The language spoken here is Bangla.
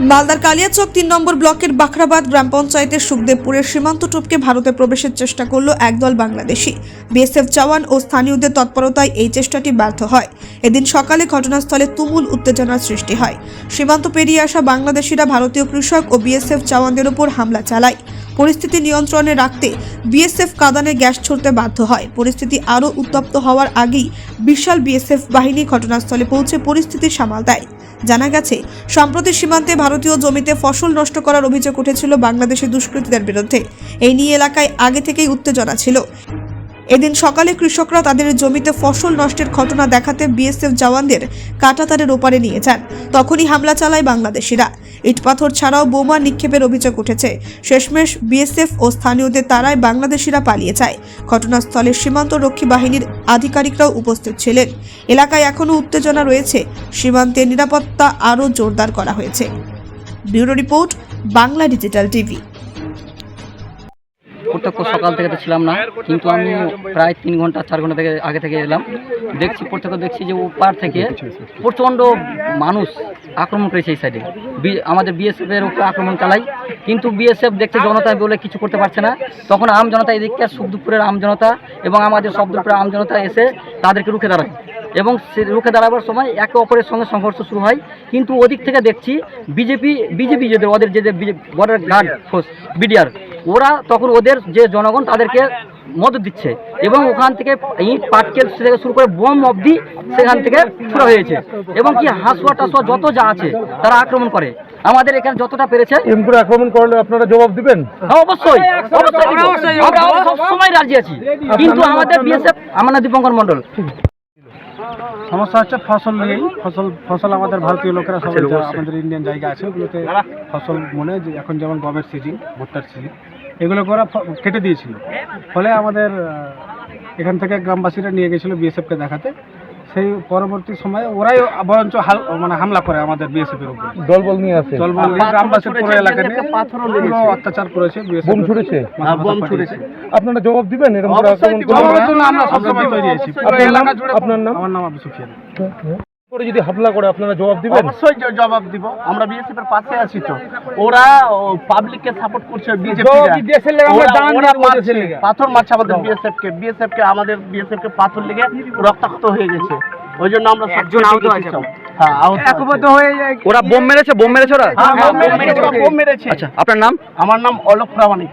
মালদার কালিয়াচক তিন নম্বর ব্লকের বাখরাবাদ গ্রাম পঞ্চায়েতের সুখদেবপুরের সীমান্ত টপকে ভারতে প্রবেশের চেষ্টা করল একদল বাংলাদেশি। বিএসএফ জওয়ান ও স্থানীয়দের তৎপরতায় এই চেষ্টাটি ব্যর্থ হয়। এদিন সকালে ঘটনাস্থলে তুমুল উত্তেজনার সৃষ্টি হয়। সীমান্ত পেরিয়ে আসা বাংলাদেশিরা ভারতীয় কৃষক ও বিএসএফ জওয়ানদের ওপর হামলা চালায়। পরিস্থিতি নিয়ন্ত্রণে রাখতে বিএসএফ কাদানে গ্যাস ছড়তে বাধ্য হয়। পরিস্থিতি আরও উত্তপ্ত হওয়ার আগেই বিশাল বিএসএফ বাহিনী ঘটনাস্থলে পৌঁছে পরিস্থিতি সামাল দেয়। জানা গেছে, সম্প্রতি সীমান্তে ভারতীয় জমিতে ফসল নষ্ট করার অভিযোগ উঠেছিল বাংলাদেশের দুষ্কৃতীদের বিরুদ্ধে। এই নিয়ে এলাকায় আগে থেকেই উত্তেজনা ছিল। এদিন সকালে কৃষকরা তাদের জমিতে ফসল নষ্টের ঘটনা দেখাতে বিএসএফ জওয়ানদের কাঁটাতারের ওপারে নিয়ে যান। তখনই হামলা চালায় বাংলাদেশিরা। ইটপাথর ছাড়াও বোমা নিক্ষেপের অভিযোগ উঠেছে। শেষমেশ বিএসএফ ও স্থানীয়দের তারায় বাংলাদেশিরা পালিয়ে যায়। ঘটনাস্থলে সীমান্ত রক্ষী বাহিনীর আধিকারিকরাও উপস্থিত ছিলেন। এলাকায় এখনও উত্তেজনা রয়েছে। সীমান্তে নিরাপত্তা আরও জোরদার করা হয়েছে। Bureau report, Bangla digital TV. প্রত্যক্ষ সকাল থেকে তো ছিলাম না, কিন্তু আমি প্রায় তিন ঘণ্টা, চার ঘণ্টা থেকে আগে থেকে এলাম। দেখছি প্রত্যক্ষ দেখছি যে ওপার থেকে প্রচণ্ড মানুষ আক্রমণ করেছে এই সাইডে আমাদের বিএসএফ এর উপরে আক্রমণ চালাই কিন্তু বিএসএফ দেখছে জনতা বলে কিছু করতে পারছে না। তখন আম জনতা এদিককার সুখদুপুরের আম জনতা এবং আমাদের সবদুপুরের আম জনতা এসে তাদেরকে রুখে দাঁড়ায়। এবং রুখে দাঁড়াবার সময় একে অপরের সঙ্গে সংঘর্ষ শুরু হয়। কিন্তু ওদিক থেকে দেখছি, বিজেপি বিজেপি যেদের ওদের যে বর্ডার গার্ড ফোর্স বিডিআর ওরা তখন ওদের যে জনগণ তাদেরকে মদত দিচ্ছে এবং ওখান থেকে ইট পাটকেল থেকে শুরু করে বোম অবধি সেখান থেকে ছুড়া হয়েছে। এবং কি হাঁসুয়া টাসুয়া যত যা আছে তারা আক্রমণ করে। আমাদের এখানে যতটা পেরেছে এরকম করে আক্রমণ করলে আপনারা জবাব দিবেন? হ্যাঁ, অবশ্যই। অবশ্যই আমরা সবসময় রাজি আছি। কিন্তু আমাদের বিএসএফ আমার দীপঙ্কর মন্ডল সমস্যা হচ্ছে ফসল নিয়েই ফসল ফসল আমাদের ভারতীয় লোকেরা সব আমাদের ইন্ডিয়ান জায়গা আছে। ওগুলোতে ফসল মনে যে এখন যেমন গমের সিজন ভুট্টার সিজন এগুলো করে কেটে দিয়েছিল। ফলে আমাদের এখান থেকে গ্রামবাসীরা নিয়ে গেছিল বিএসএফকে দেখাতে। সেই পরবর্তী সময়ে ওরাই বরঞ্চ হাল মানে হামলা করে আমাদের বিএসএফ এর উপরে। দলবল নিয়ে আছে দলবল নিয়ে গ্রামবাসীর পুরো এলাকা নিয়ে অত্যাচার করেছে BSF বোম ছুড়েছে? বোম ছুড়েছে। আপনারা জবাব দিবেন? এরকম করে আক্রমণ করলে? আমরা সবসময় তৈরি আছি আপনার নাম? আমার নাম আবু সুফিয়ান। করে যদি হামলা করে আপনারা জবাব দিবেন? অবশ্যই জবাব দিব। আমরা বিএসএফ এর পাশে আছি তো। ওরা পাবলিককে সাপোর্ট করছে বিজেপি পাথর মারছে আমাদের বিএসএফ কে বিএসএফ কে আমাদের বিএসএফ কে পাথর লেগে রক্তাক্ত হয়ে গেছে। ওই জন্য আমরা একজন আহত আছে হ্যাঁ হয়ে ওরা বোম মেরেছে বোম মেরেছে ওরা? বোম মেরেছে ওরা বোম মেরেছে। আচ্ছা আপনার নাম? আমার নাম অলোক প্রামাণিক।